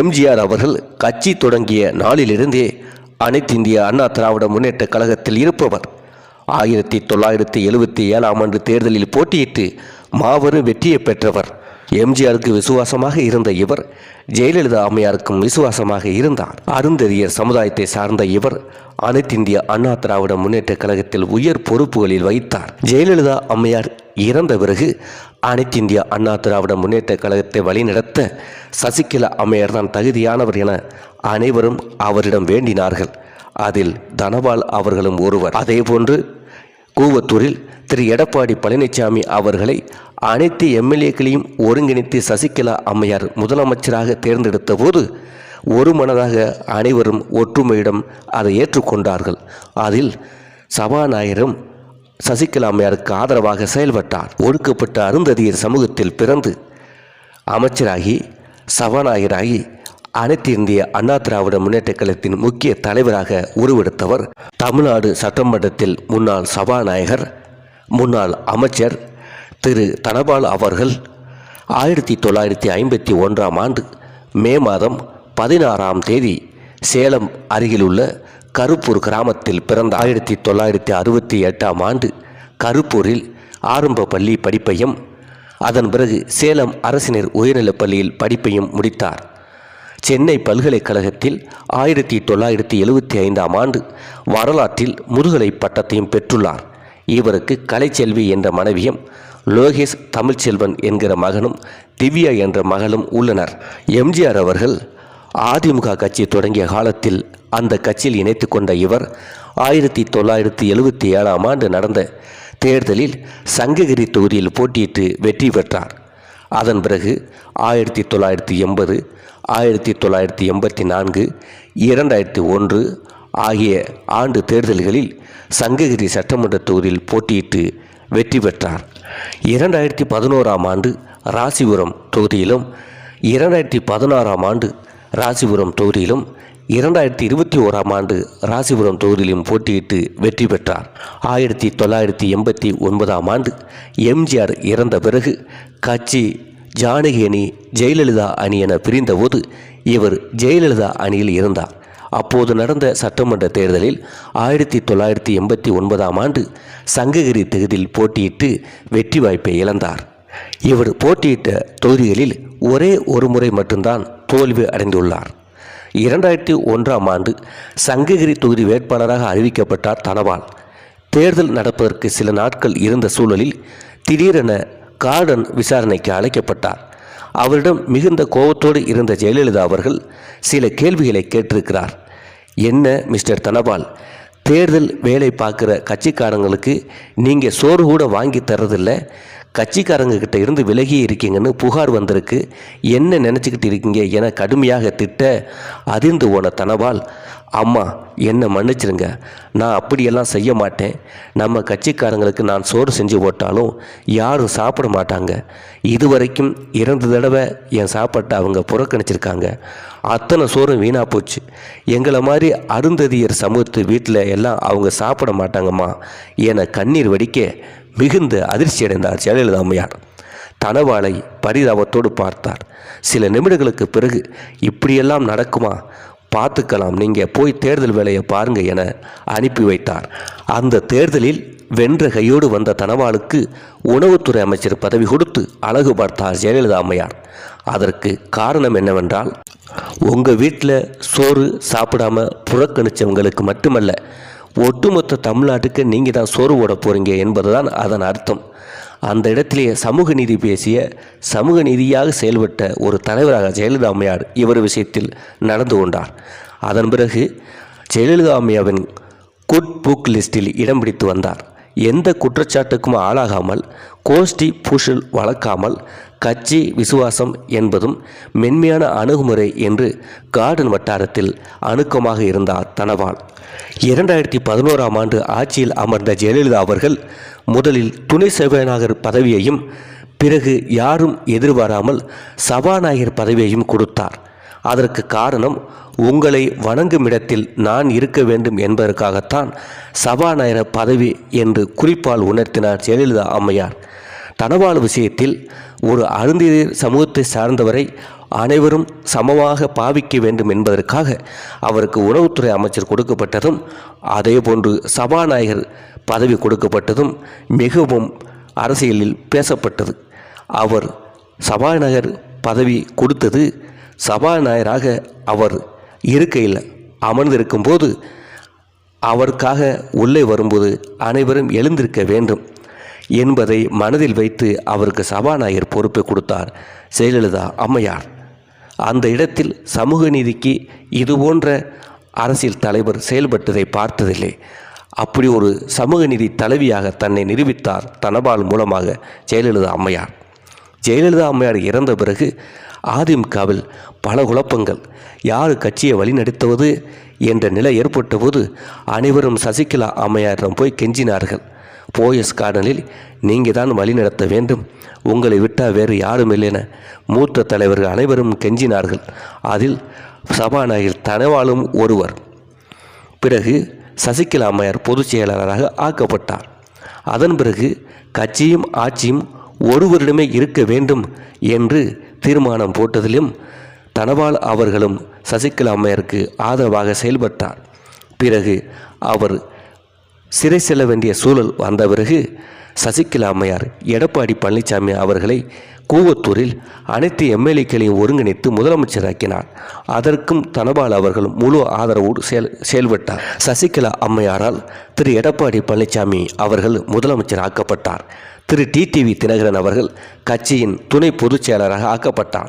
எம்ஜிஆர் அவர்கள் கட்சி தொடங்கிய நாளிலிருந்தே அனைத்து இந்திய அண்ணா திராவிட முன்னேற்ற கழகத்தில் இருப்பவர். ஆயிரத்தி தொள்ளாயிரத்தி எழுபத்தி ஏழாம் ஆண்டு தேர்தலில் போட்டியிட்டு மாபெரும் வெற்றியை பெற்றவர். எம்ஜிஆருக்கு விசுவாசமாக இருந்த இவர் ஜெயலலிதா அம்மையாருக்கும் விசுவாசமாக இருந்தார். அருந்ததியர் சமுதாயத்தை சார்ந்த இவர் அனைத்து இந்திய அண்ணா திராவிட முன்னேற்ற கழகத்தில் உயர் பொறுப்புகளில் வைத்தார். ஜெயலலிதா அம்மையார் இறந்த பிறகு அனைத்து இந்திய அண்ணா திராவிட முன்னேற்ற கழகத்தை வழிநடத்த சசிகலா அம்மையார் தான் தகுதியானவர் என அனைவரும் அவரிடம் வேண்டினார்கள். அதில் தனபால் அவர்களும் ஒருவர். அதேபோன்று கூவத்தூரில் திரு எடப்பாடி பழனிசாமி அவர்களை அனைத்து எம்எல்ஏக்களையும் ஒருங்கிணைத்து சசிகலா அம்மையார் முதலமைச்சராக தேர்ந்தெடுத்த போது ஒரு மனதாக அனைவரும் ஒற்றுமையிடம் அதை ஏற்றுக்கொண்டார்கள். அதில் சபாநாயகரும் சசிகலா அம்மையாருக்கு ஆதரவாக செயல்பட்டார். ஒடுக்கப்பட்ட அருந்ததியர் சமூகத்தில் பிறந்து அமைச்சராகி சபாநாயகராகி அனைத்து இந்திய அண்ணா திராவிட முன்னேற்ற கழகத்தின் முக்கிய தலைவராக உருவெடுத்தவர் தமிழ்நாடு சட்டமன்றத்தில் முன்னாள் சபாநாயகர் முன்னாள் அமைச்சர் திரு தனபால் அவர்கள் ஆயிரத்தி தொள்ளாயிரத்தி ஐம்பத்தி ஒன்றாம் ஆண்டு மே மாதம் பதினாறாம் தேதி சேலம் அருகிலுள்ள கருப்பூர் கிராமத்தில் பிறந்த ஆயிரத்தி தொள்ளாயிரத்தி அறுபத்தி எட்டாம் ஆண்டு கருப்பூரில் ஆரம்ப பள்ளி படிப்பையும் அதன் பிறகு சேலம் அரசினர் உயர்நிலைப் பள்ளியில் படிப்பையும் முடித்தார். சென்னை பல்கலைக்கழகத்தில் ஆயிரத்தி தொள்ளாயிரத்தி எழுபத்தி ஐந்தாம் ஆண்டு வரலாற்றில் முதுகலை பட்டத்தையும் பெற்றுள்ளார். இவருக்கு கலைச்செல்வி என்ற மனைவியும் லோகேஷ் தமிழ்ச்செல்வன் என்கிற மகனும் திவ்யா என்ற மகளும் உள்ளனர். எம்ஜிஆர் அவர்கள் அதிமுக கட்சி தொடங்கிய காலத்தில் அந்த கட்சியில் இணைத்து கொண்ட இவர் ஆயிரத்தி தொள்ளாயிரத்தி எழுபத்தி ஏழாம் ஆண்டு நடந்த தேர்தலில் சங்ககிரி தொகுதியில் போட்டியிட்டு வெற்றி பெற்றார். அதன் பிறகு ஆயிரத்தி தொள்ளாயிரத்தி எண்பது ஆயிரத்தி தொள்ளாயிரத்தி எண்பத்தி நான்கு இரண்டாயிரத்தி ஒன்று ஆகிய ஆண்டு தேர்தல்களில் சங்ககிரி சட்டமன்ற தொகுதியில் போட்டியிட்டு வெற்றி பெற்றார். இரண்டாயிரத்தி பதினோராம் ஆண்டு ராசிபுரம் தொகுதியிலும் இரண்டாயிரத்தி பதினாறாம் ஆண்டு ராசிபுரம் தொகுதியிலும் இரண்டாயிரத்தி இருபத்தி ஓராம் ஆண்டு ராசிபுரம் தொகுதியிலும் போட்டியிட்டு வெற்றி பெற்றார். ஆயிரத்தி தொள்ளாயிரத்தி எண்பத்தி ஒன்பதாம் ஆண்டு எம்ஜிஆர் இறந்த பிறகு கட்சி ஜானகி அணி ஜெயலலிதா அணி என பிரிந்தபோது இவர் ஜெயலலிதா அணியில் இருந்தார். அப்போது நடந்த சட்டமன்ற தேர்தலில் ஆயிரத்தி தொள்ளாயிரத்தி எண்பத்தி ஒன்பதாம் ஆண்டு சங்ககிரி தொகுதியில் போட்டியிட்டு வெற்றி வாய்ப்பை இழந்தார். இவர் போட்டியிட்ட தொகுதிகளில் ஒரே ஒரு முறை மட்டும்தான் தோல்வி அடைந்துள்ளார். இரண்டாயிரத்தி ஒன்றாம் ஆண்டு சங்ககிரி தொகுதி வேட்பாளராக அறிவிக்கப்பட்டார் தனவால் தேர்தல் நடப்பதற்கு சில நாட்கள் இருந்த சூழலில் திடீரென கார்டன் விசாரணைக்கு அழைக்கப்பட்டார். அவரிடம் மிகுந்த கோபத்தோடு இருந்த ஜெயலலிதா அவர்கள் சில கேள்விகளை கேட்டிருக்கிறார். என்ன மிஸ்டர் தனபால்? தேர்தல் வேலை பார்க்குற கட்சிக்காரங்களுக்கு நீங்கள் சோறு கூட வாங்கி தர்றதில்லை. கட்சிக்காரங்க கிட்ட இருந்து விலகி இருக்கீங்கன்னு புகார் வந்திருக்கு. என்ன நினச்சிக்கிட்டு இருக்கீங்க என கடுமையாக திட்ட அதிர்ந்து போன தனவால் அம்மா என்னை மன்னிச்சிருங்க. நான் அப்படியெல்லாம் செய்ய மாட்டேன். நம்ம கட்சிக்காரங்களுக்கு நான் சோறு செஞ்சு போட்டாலும் யாரும் சாப்பிட மாட்டாங்க. இதுவரைக்கும் இரண்டு தடவை என் சாப்பாட்டை அவங்க புறக்கணிச்சிருக்காங்க. அத்தனை சோறும் வீணாக போச்சு. எங்களை மாதிரி அருந்ததியர் சமூகத்து வீட்டில் எல்லாம் அவங்க சாப்பிட மாட்டாங்கம்மா. என கண்ணீர் வடிக்க மிகுந்த அதிர்ச்சி அடைந்தார் ஜெயலலிதா அம்மையார். தனவாளை பரிதாபத்தோடு பார்த்தார். சில நிமிடங்களுக்கு பிறகு இப்படியெல்லாம் நடக்குமா? பார்த்துக்கலாம். நீங்கள் போய் தேர்தல் வேலையை பாருங்க என அனுப்பி வைத்தார். அந்த தேர்தலில் வென்ற கையோடு வந்த தனவாளுக்கு உணவுத்துறை அமைச்சர் பதவி கொடுத்து அழகு பார்த்தார் ஜெயலலிதா அம்மையார். அதற்கு காரணம் என்னவென்றால் உங்கள் வீட்டில் சோறு சாப்பிடாம புறக்கணிச்சவங்களுக்கு மட்டுமல்ல ஒட்டுமொத்த தமிழ்நாட்டுக்கு நீங்கள் தான் சோறு ஓட போகிறீங்க என்பதுதான் அதன் அர்த்தம். அந்த இடத்திலேயே சமூக நீதி பேசிய சமூக நீதியாக செயல்பட்ட ஒரு தலைவராக ஜெயலலிதா அம்மையார் இவர் விஷயத்தில் நடந்து கொண்டார். அதன் பிறகு ஜெயலலிதா அம்மையாவின் குட் புக் லிஸ்டில் இடம் பிடித்து வந்தார். எந்த குற்றச்சாட்டுக்கும் ஆளாகாமல் கோஷ்டி பூஷல் வளர்க்காமல் கட்சி விசுவாசம் என்பதும் மென்மையான அணுகுமுறை என்று கார்டன் வட்டாரத்தில் அணுக்கமாக இருந்தார் தனவால் இரண்டாயிரத்தி பதினோராம் ஆண்டு ஆட்சியில் அமர்ந்த ஜெயலலிதா அவர்கள் முதலில் துணை சபாநாயகர் பதவியையும் பிறகு யாரும் எதிர்பாராமல் சபாநாயகர் பதவியையும் கொடுத்தார். அதற்கு காரணம் உங்களை வணங்கும் இடத்தில் நான் இருக்க வேண்டும் என்பதற்காகத்தான் சபாநாயகர் பதவி என்று குறிப்பால் உணர்த்தினார் ஜெயலலிதா அம்மையார். தனவாள் விஷயத்தில் ஒரு அருந்தியர் சமூகத்தை சார்ந்தவரை அனைவரும் சமமாக பாவிக்க வேண்டும் என்பதற்காக அவருக்கு உணவுத்துறை அமைச்சர் கொடுக்கப்பட்டதும் அதேபோன்று சபாநாயகர் பதவி கொடுக்கப்பட்டதும் மிகவும் அரசியலில் பேசப்பட்டது. அவர் சபாநாயகர் பதவி கொடுத்தது சபாநாயகராக அவர் இருக்கையில் அமர்ந்திருக்கும் போது அவருக்காக உள்ளே வரும்போது அனைவரும் எழுந்திருக்க வேண்டும் என்பதை மனதில் வைத்து அவருக்கு சபாநாயகர் பொறுப்பை கொடுத்தார் ஜெயலலிதா அம்மையார். அந்த இடத்தில் சமூக நீதிக்கு இதுபோன்ற அரசியல் தலைவர் செயல்பட்டதை பார்த்ததில்லை. அப்படி ஒரு சமூக நீதி தலைவியாக தன்னை நிரூபித்தார் தனபால் மூலமாக ஜெயலலிதா அம்மையார். ஜெயலலிதா அம்மையார் இறந்த பிறகு அதிமுகவில் பல குழப்பங்கள். யார் கட்சியை வழிநடத்துவது என்ற நிலை ஏற்பட்டபோது அனைவரும் சசிகலா அம்மையாரிடம் போய் கெஞ்சினார்கள். போயஸ் கார்டனில் நீங்கள் தான் வழிநடத்த வேண்டும். உங்களை விட்டால் வேறு யாரும் இல்லைன மூத்த தலைவர்கள் அனைவரும் கெஞ்சினார்கள். அதில் சபாநாயகர் தனவாலும் ஒருவர். பிறகு சசிகலா அம்மையார் பொதுச் செயலாளராக ஆக்கப்பட்டார். அதன் பிறகு கட்சியும் ஆட்சியும் ஒருவரிடமே இருக்க வேண்டும் என்று தீர்மானம் போட்டதிலும் தனபால் அவர்களும் சசிகலா அம்மையாருக்கு ஆதரவாக செயல்பட்டார். பிறகு அவர் சிறை செல்ல வேண்டிய சூழல் வந்த பிறகு சசிகலா அம்மையார் எடப்பாடி பழனிசாமி அவர்களை கூவத்தூரில் அனைத்து எம்எல்ஏக்களையும் ஒருங்கிணைத்து முதலமைச்சராக்கினார். அதற்கும் தனபால் அவர்கள் முழு ஆதரவோடு செயல் செயல்பட்டார். சசிகலா அம்மையாரால் திரு எடப்பாடி பழனிசாமி அவர்கள் முதலமைச்சர் ஆக்கப்பட்டார். திரு டிடிவி தினகரன் அவர்கள் கட்சியின் துணை பொதுச் செயலராக ஆக்கப்பட்டார்.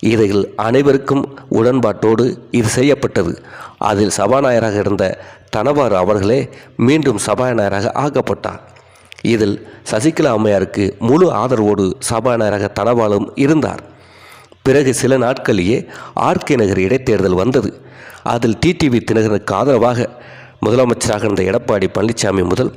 இதில் அனைவருக்கும் உடன்பாட்டோடு இது செய்யப்பட்டது. அதில் சபாநாயகராக இருந்த தனவாறு அவர்களே மீண்டும் சபாநாயகராக ஆக்கப்பட்டார். இதில் சசிகலா அம்மையாருக்கு முழு ஆதரவோடு சபாநாயகராக தனபாலும் இருந்தார். பிறகு சில நாட்களிலேயே ஆர்கே நகர் இடைத்தேர்தல் வந்தது. அதில் டிடிவி தினகரனுக்கு ஆதரவாக முதலமைச்சராக இருந்த எடப்பாடி பழனிசாமி முதல்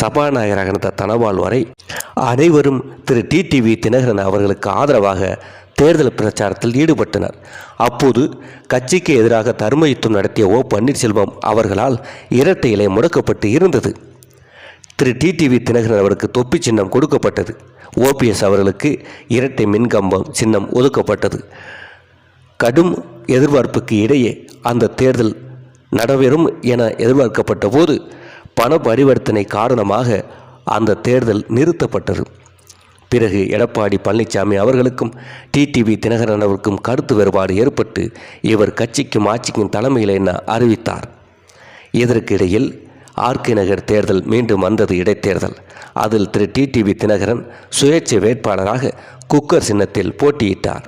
சபாநாயகராக இருந்த தனபால் வரை அனைவரும் திரு டிடிவி தினகரன் அவர்களுக்கு ஆதரவாக தேர்தல் பிரச்சாரத்தில் ஈடுபட்டனர். அப்போது கட்சிக்கு எதிராக தர்மயுத்தம் நடத்திய ஓ பன்னீர்செல்வம் அவர்களால் இரட்டை இலை முடக்கப்பட்டு இருந்தது. திரு டிடிவி தினகரன் அவருக்கு தொப்பி சின்னம் கொடுக்கப்பட்டது. ஓபிஎஸ் அவர்களுக்கு இரட்டை மின்கம்பம் சின்னம் ஒதுக்கப்பட்டது. கடும் எதிர்பார்ப்புக்கு இடையே அந்த தேர்தல் நடைபெறும் என எதிர்பார்க்கப்பட்ட போது பண பரிவர்த்தனை காரணமாக அந்த தேர்தல் நிறுத்தப்பட்டது. பிறகு எடப்பாடி பழனிசாமி அவர்களுக்கும் டிடிவி தினகரன் அவருக்கும் கருத்து வேறுபாடு ஏற்பட்டு இவர் கட்சிக்கும் ஆட்சிக்கும் தலைமையில் என அறிவித்தார்? இதற்கிடையில் ஆர்கே நகர் தேர்தல் மீண்டும் வந்தது இடைத்தேர்தல். அதில் திரு டிடிவி தினகரன் சுயேட்சை வேட்பாளராக குக்கர் சின்னத்தில் போட்டியிட்டார்.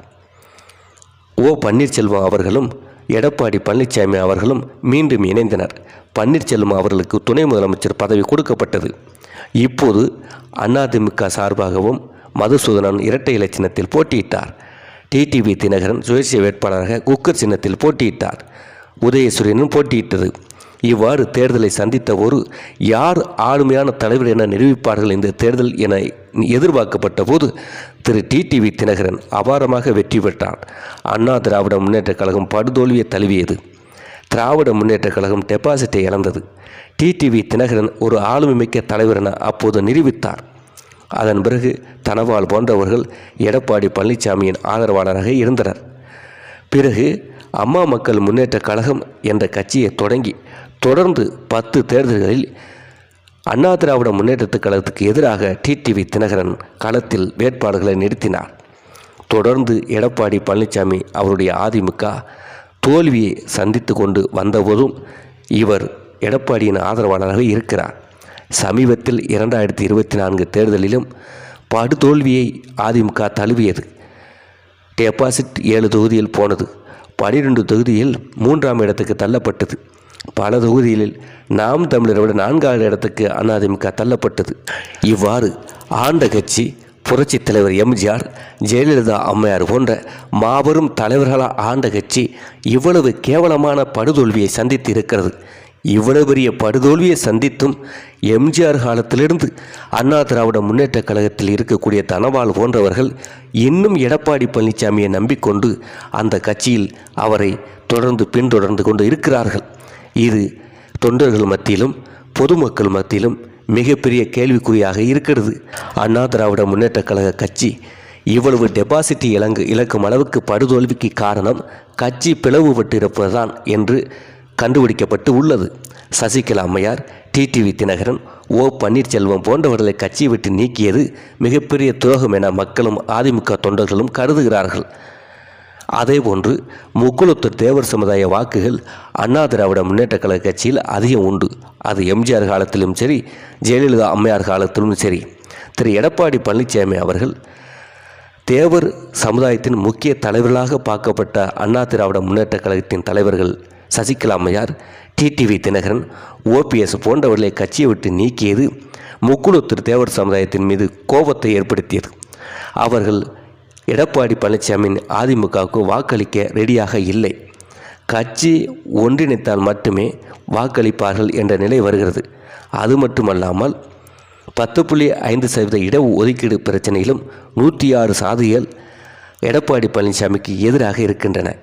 ஓ பன்னீர்செல்வம் அவர்களும் எடப்பாடி பழனிசாமி அவர்களும் மீண்டும் இணைந்தனர். பன்னீர்செல்வம் அவர்களுக்கு துணை முதலமைச்சர் பதவி கொடுக்கப்பட்டது. இப்போது அதிமுக சார்பாகவும் மதுசூதனன் இரட்டை இலை சின்னத்தில் போட்டியிட்டார். டிடிவி தினகரன் சுயேட்சை வேட்பாளராக குக்கர் சின்னத்தில் போட்டியிட்டார். உதயசூரியனும் போட்டியிட்டது. இவ்வாறு தேர்தலை சந்தித்த யார் ஆளுமையான தலைவர் என நிரூபிப்பார்கள் இந்த தேர்தல் என எதிர்பார்க்கப்பட்ட போது திரு டிடிவி தினகரன் அபாரமாக வெற்றி பெற்றார். அண்ணா திராவிட முன்னேற்றக் கழகம் படுதோல்வியை தழுவியது. திராவிட முன்னேற்றக் கழகம் டெபாசிட்டை இழந்தது. டிடிவி தினகரன் ஒரு ஆளுமை மிக்க தலைவர் என அப்போது நிரூபித்தார். அதன் பிறகு தனவால் போன்றவர்கள் எடப்பாடி பழனிசாமியின் ஆதரவாளராக இருந்தனர். பிறகு அம்மா மக்கள் முன்னேற்றக் கழகம் என்ற கட்சியை தொடங்கி தொடர்ந்து பத்து தேர்தல்களில் அண்ணா திராவிட முன்னேற்றத்துக் கழகத்துக்கு எதிராக டிடிவி தினகரன் களத்தில் வேட்பாளர்களை நிறுத்தினார். தொடர்ந்து எடப்பாடி பழனிசாமி அவருடைய அதிமுக தோல்வியை சந்தித்து கொண்டு வந்தபோதும் இவர் எடப்பாடியின் ஆதரவாளராக இருக்கிறார். சமீபத்தில் இரண்டாயிரத்தி இருபத்தி நான்கு தேர்தலிலும் படுதோல்வியை அதிமுக தழுவியது. டெபாசிட் ஏழு தொகுதியில் போனது. பனிரெண்டு தொகுதியில் மூன்றாம் இடத்துக்கு தள்ளப்பட்டது. பல தொகுதிகளில் நாம் தமிழரை விட நான்காவது இடத்துக்கு அதிமுக தள்ளப்பட்டது. இவ்வாறு ஆண்ட கட்சி புரட்சி தலைவர் எம்ஜிஆர் ஜெயலலிதா அம்மையார் போன்ற மாபெரும் தலைவர்களால் ஆண்ட கட்சி இவ்வளவு கேவலமான படுதோல்வியை சந்தித்து இருக்கிறது இவ்வளவு பெரிய படுதோல்வியை சந்தித்தும் எம்ஜிஆர் காலத்திலிருந்து அண்ணா திராவிட முன்னேற்றக் கழகத்தில் இருக்கக்கூடிய தனவால் போன்றவர்கள் இன்னும் எடப்பாடி பழனிசாமியை நம்பிக்கொண்டு அந்த கட்சியில் அவரை தொடர்ந்து பின்தொடர்ந்து கொண்டு இருக்கிறார்கள். இது தொண்டர்கள் மத்தியிலும் பொதுமக்கள் மத்தியிலும் மிகப்பெரிய கேள்விக்குறியாக இருக்கிறது. அண்ணா திராவிட முன்னேற்றக் கழக கட்சி இவ்வளவு டெபாசிட் இலங்கு இழக்கும் அளவுக்கு படுதோல்விக்கு காரணம் கட்சி பிளவுபட்டிருப்பதுதான் என்று கண்டுபிடிக்கப்பட்டு உள்ளது. சசிகலா அம்மையார் டிடிவி தினகரன் ஓ பன்னீர்செல்வம் போன்றவர்களை கட்சியை விட்டு நீக்கியது மிகப்பெரிய துரோகம் என மக்களும் அதிமுக தொண்டர்களும் கருதுகிறார்கள். அதேபோன்று முக்குளத்தூர் தேவர் சமுதாய வாக்குகள் அண்ணா திராவிட முன்னேற்ற கழக கட்சியில் அதிகம் உண்டு. அது எம்ஜிஆர் காலத்திலும் சரி ஜெயலலிதா அம்மையார் காலத்திலும் சரி. திரு. எடப்பாடி பழனிசாமி அவர்கள் தேவர் சமுதாயத்தின் முக்கிய தலைவர்களாக பார்க்கப்பட்ட அண்ணா திராவிட முன்னேற்ற கழகத்தின் தலைவர்கள் சசிகலா அம்மையார் டிடிவி தினகரன் ஓபிஎஸ் போன்றவர்களை கட்சியை விட்டு நீக்கியது முக்குளத்தூர் தேவர் சமுதாயத்தின் மீது கோபத்தை ஏற்படுத்தியது. அவர்கள் எடப்பாடி பழனிசாமியின் அதிமுகவுக்கு வாக்களிக்க ரெடியாக இல்லை. கட்சி ஒன்றிணைத்தால் மட்டுமே வாக்களிப்பார்கள் என்ற நிலை வருகிறது. அது மட்டுமல்லாமல் பத்து புள்ளி ஐந்து சதவீத இட ஒதுக்கீடு பிரச்சனையிலும் நூற்றி ஆறு சாதிகள் எடப்பாடி பழனிசாமிக்கு எதிராக இருக்கின்றன.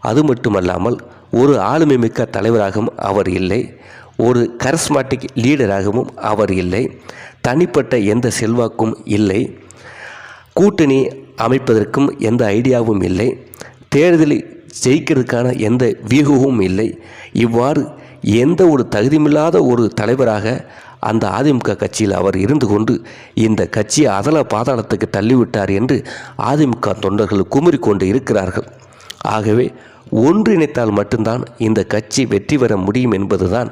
அது மட்டுமல்லாமல் ஒரு ஆளுமை மிக்க தலைவராகவும் அவர் இல்லை. ஒரு கரஸ்மாட்டிக் லீடராகவும் அவர் இல்லை. தனிப்பட்ட எந்த செல்வாக்கும் இல்லை. கூட்டணி அமைப்பதற்கும் எந்த ஐடியாவும் இல்லை. தேர்தலில் ஜெயிக்கிறதுக்கான எந்த வியூகமும் இல்லை. இவ்வாறு எந்த ஒரு தகுதியில்லாத ஒரு தலைவராக அந்த அதிமுக கட்சியில் அவர் இருந்து கொண்டு இந்த கட்சியை அதல பாதாளத்துக்கு தள்ளிவிட்டார் என்று அதிமுக தொண்டர்கள் குமுறிக்கொண்டு இருக்கிறார்கள். ஆகவே ஒன்றிணைத்தால் மட்டும்தான் இந்த கட்சி வெற்றி பெற முடியும் என்பதுதான்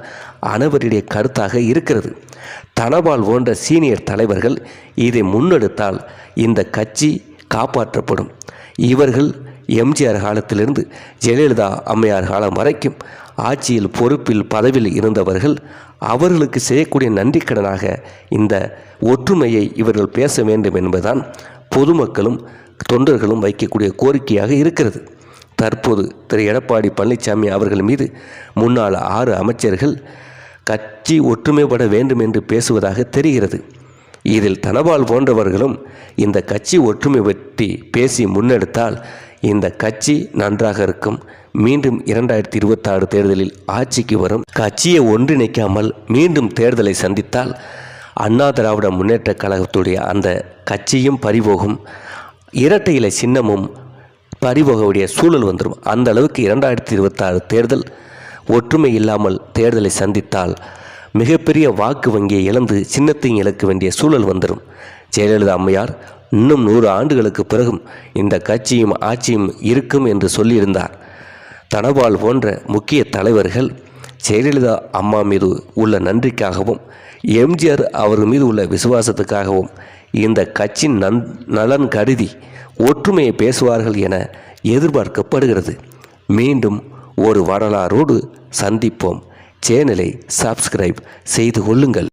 அனைவருடைய கருத்தாக இருக்கிறது. தனபால் போன்ற சீனியர் தலைவர்கள் இதை முன்னெடுத்தால் இந்த கட்சி காப்பாற்றப்படும். இவர்கள் எம்ஜிஆர் காலத்திலிருந்து ஜெயலலிதா அம்மையார் காலம் வரைக்கும் ஆட்சியில் பொறுப்பில் பதவியில் இருந்தவர்கள் அவர்களுக்கு செய்யக்கூடிய நன்றிக்கடனாக இந்த ஒற்றுமையை இவர்கள் பேச வேண்டும் என்பதுதான் பொதுமக்களும் தொண்டர்களும் வைக்கக்கூடிய கோரிக்கையாக இருக்கிறது. தற்போது திரு எடப்பாடி பழனிசாமி அவர்கள் மீது முன்னாள் ஆறு அமைச்சர்கள் கட்சி ஒற்றுமைப்பட வேண்டும் என்று பேசுவதாக தெரிகிறது. இதில் தனபால் போன்றவர்களும் இந்த கட்சி ஒற்றுமை பற்றி பேசி முன்னெடுத்தால் இந்த கட்சி நன்றாக இருக்கும். மீண்டும் இரண்டாயிரத்தி இருபத்தாறு தேர்தலில் ஆட்சிக்கு வரும். கட்சியை ஒன்றிணைக்காமல் மீண்டும் தேர்தலை சந்தித்தால் அண்ணா திராவிட முன்னேற்ற கழகத்துடைய அந்த கட்சியும் பறிபோகும். இரட்டை இலை சின்னமும் பறிபோகக்கூடிய சூழல் வந்துடும் அந்த அளவுக்கு இரண்டாயிரத்தி இருபத்தாறு தேர்தல் ஒற்றுமை இல்லாமல் தேர்தலை சந்தித்தால் மிகப்பெரிய வாக்கு வங்கியை இழந்து சின்னத்தையும் இழக்க வேண்டிய சூழல் வந்துடும் ஜெயலலிதா அம்மையார் இன்னும் நூறு ஆண்டுகளுக்கு பிறகும் இந்த கட்சியும் ஆட்சியும் இருக்கும் என்று சொல்லியிருந்தார். தனபால் போன்ற முக்கிய தலைவர்கள் ஜெயலலிதா அம்மா மீது உள்ள நன்றிக்காகவும் எம்ஜிஆர் அவர் மீது உள்ள விசுவாசத்துக்காகவும் இந்த கட்சியின் நன் நலன் கருதி ஒற்றுமையை பேசுவார்கள் என எதிர்பார்க்கப்படுகிறது. மீண்டும் ஒரு வரலாறோடு சந்திப்போம். சேனலை சப்ஸ்கிரைப் செய்து கொள்ளுங்கள்.